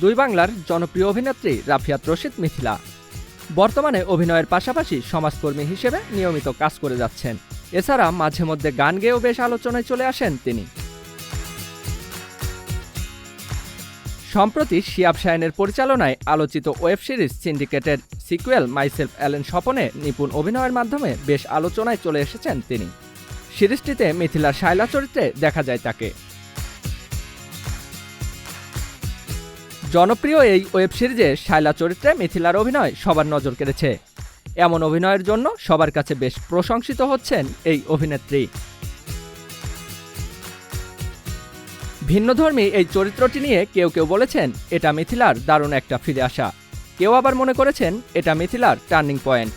দুই বাংলার জনপ্রিয় অভিনেত্রী রাফিয়াত রশিদ মিথিলা। বর্তমানে অভিনয়ের পাশাপাশি সমাজকর্মী হিসেবে নিয়মিত কাজ করে যাচ্ছেন। এছাড়া মাঝে মধ্যে গান গেয়েও বেশ আলোচনায় চলে আসেন তিনি। সম্প্রতি শিয়াব শায়নের পরিচালনায় আলোচিত ওয়েব সিরিজ সিন্ডিকেটের সিকুয়েল মাইসেলফ অ্যালেন স্বপনে নিপুণ অভিনয়ের মাধ্যমে বেশ আলোচনায় চলে এসেছেন তিনি। সিরিজটিতে মিথিলার শায়লা চরিত্রে দেখা যায় তাকে। জনপ্রিয় এই ওয়েব সিরিজে শায়লা চরিত্রে মিথিলার অভিনয় সবার নজর কেড়েছে। এমন অভিনয়ের জন্য সবার কাছে বেশ প্রশংসিত হচ্ছেন এই অভিনেত্রী। ভিন্নধর্মী এই চরিত্রটি নিয়ে কেউ কেউ বলেছেন, এটা মিথিলার দারুণ একটা ফিরে আসা। কেউ আবার মনে করেছেন, এটা মিথিলার টার্নিং পয়েন্ট।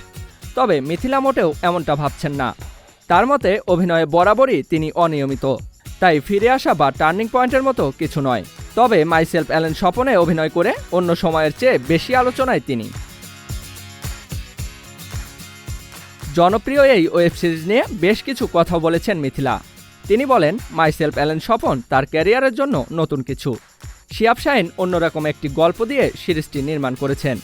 তবে মিথিলা মোটেও এমনটা ভাবছেন না। তার মতে, অভিনয়ে বরাবরই তিনি অনিয়মিত। তাই ফিরে আসা বা টার্নিং পয়েন্টের মতো কিছু নয়। তবে মাইসেলফ অ্যালেন স্বপনে অভিনয় করে অন্য সময়ের চেয়ে বেশি আলোচনায় তিনি। জনপ্রিয় এই ওয়েব সিরিজ নিয়ে বেশ কিছু কথা বলেছেন মিথিলা। তিনি বলেন মাইসেলফ অ্যালেন স্বপন তার ক্যারিয়ারের জন্য নতুন কিছু। শিয়াব শাহিন অন্যরকম একটি গল্প দিয়ে সিরিজটি নির্মাণ করেছেন।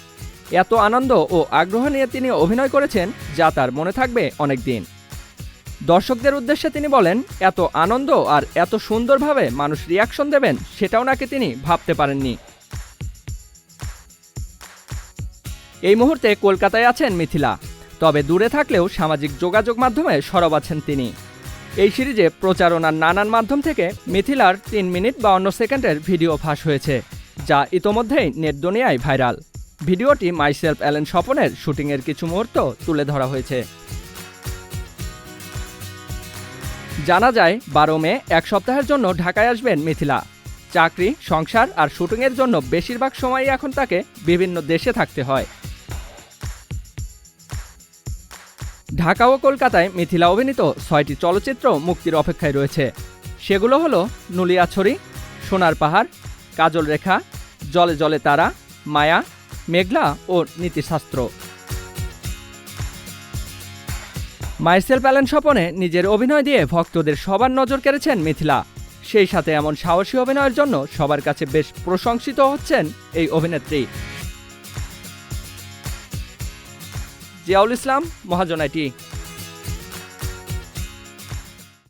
এত আনন্দ ও আগ্রহ নিয়ে তিনি অভিনয় করেছেন যা তার মনে থাকবে অনেক দিন দর্শকদের উদ্দেশ্যে তিনি বলেন, এত আনন্দ আর এত সুন্দরভাবে মানুষ রিয়াকশন দেবেন, সেটাও নাকি তিনি ভাবতে পারেননি। এই মুহূর্তে কলকাতায় আছেন মিথিলা। তবে দূরে থাকলেও সামাজিক যোগাযোগ মাধ্যমে সরব আছেন তিনি। এই সিরিজে প্রচারণার নানান মাধ্যম থেকে মিথিলার তিন মিনিট বা অন্য সেকেন্ডের ভিডিও ফাঁস হয়েছে, যা ইতোমধ্যেই নেট দুনিয়ায় ভাইরাল। ভিডিওটি মাইসেলফ অ্যালেন স্বপনের শুটিংয়ের কিছু মুহূর্ত তুলে ধরা হয়েছে। জানা যায়, বারো মে, এক সপ্তাহের জন্য ঢাকায় আসবেন মিথিলা। চাকরি, সংসার আর শুটিংয়ের জন্য বেশিরভাগ সময়ই এখন তাকে বিভিন্ন দেশে থাকতে হয়। ঢাকা ও কলকাতায় মিথিলা অভিনীত ছয়টি চলচ্চিত্র মুক্তির অপেক্ষায় রয়েছে। সেগুলো হলো নুলিয়াছড়ি সোনার পাহাড়, কাজল রেখা, জলে জলে তারা, মায়া, মেঘলা ও নীতিশাস্ত্র। মাইসেল প্যালেন স্বপনে নিজের অভিনয় দিয়ে ভক্তদের সবার নজর কেড়েছেন মিথিলা। সেই সাথে এমন সাহসী অভিনয়ের জন্য সবার কাছে বেশ প্রশংসিত হচ্ছেন এই অভিনেত্রী। জিয়াউল ইসলাম, মহাজনাইটি।